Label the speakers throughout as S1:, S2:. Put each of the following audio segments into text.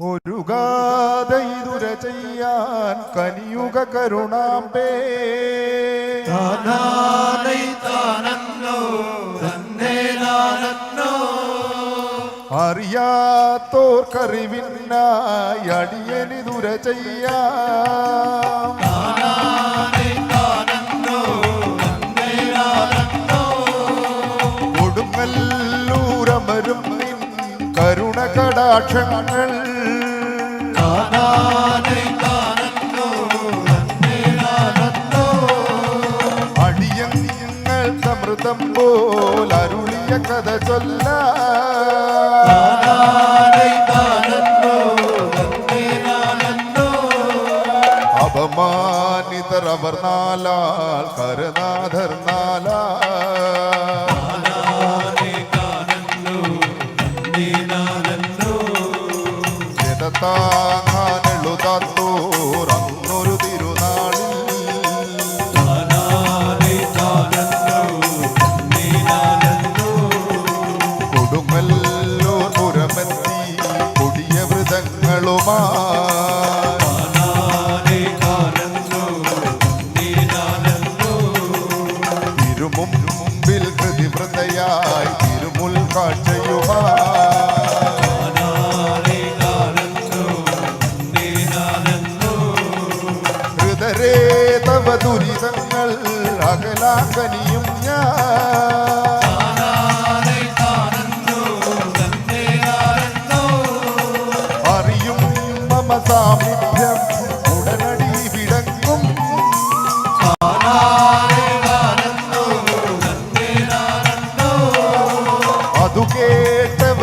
S1: ഒരുഗാതൈതുര ചെയ്യാൻ കനിയുക കരുണാമ്പേ
S2: താനാനൈ താനന്നോ തന്നേ നാനന്നോ.
S1: അറിയാത്തോർക്കറിവിന്നായി കൊടുങ്ങല്ലൂരമരും കരുണ കടാക്ഷങ്ങൾ தந்தம் போல் அருளிய கதை சொல்ல. அபமானிதர் அவர் நாளால் கருணாதர் நாளால்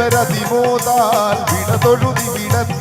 S1: അതുകേട്ടവരതിമോതാൽ വിടതൊഴുതി വിടത്തി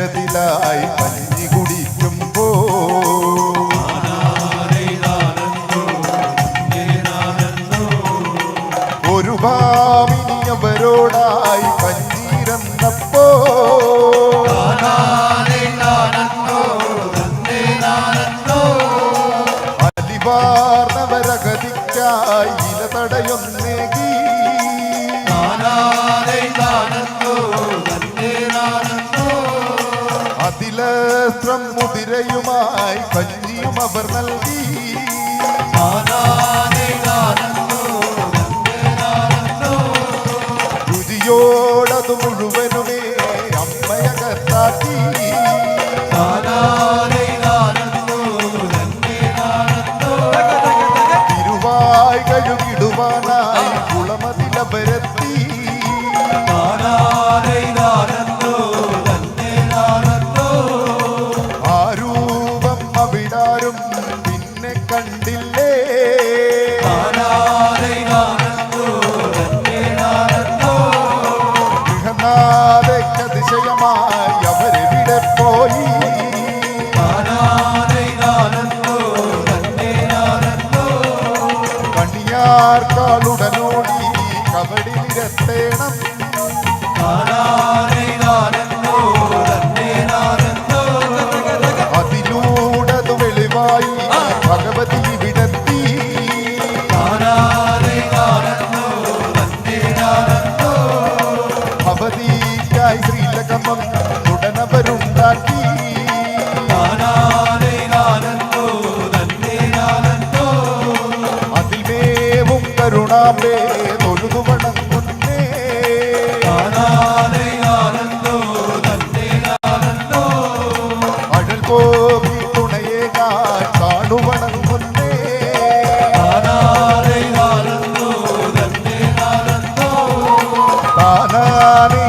S1: ആനന്ദത്തിലായി പഞ്ഞി കുടിക്കുമ്പോ. ഒരു ഭാവിനി അവരോടായി പഞ്ഞിരന്നപ്പോ. അലിവാർന്നവരകതിക്കായി ഇല തടയൊന്നേ വസ്ത്രം മുതിരയുമായി കഞ്ഞിയും അവർ നൽകി. രുചിയോടത് മുഴുവനുമേ അമ്മയകത്താക്കി തിരുവായി കഴുകിടുവാനായി രംഗത്തേണം അതിലൂടത് വെളിവായി ഭഗവതി വിടത്തി ഭവതിക്കായി ശ്രീലകമം തുടനവരുണ്ടാക്കി അതിൽ മേവും കരുണാമേ na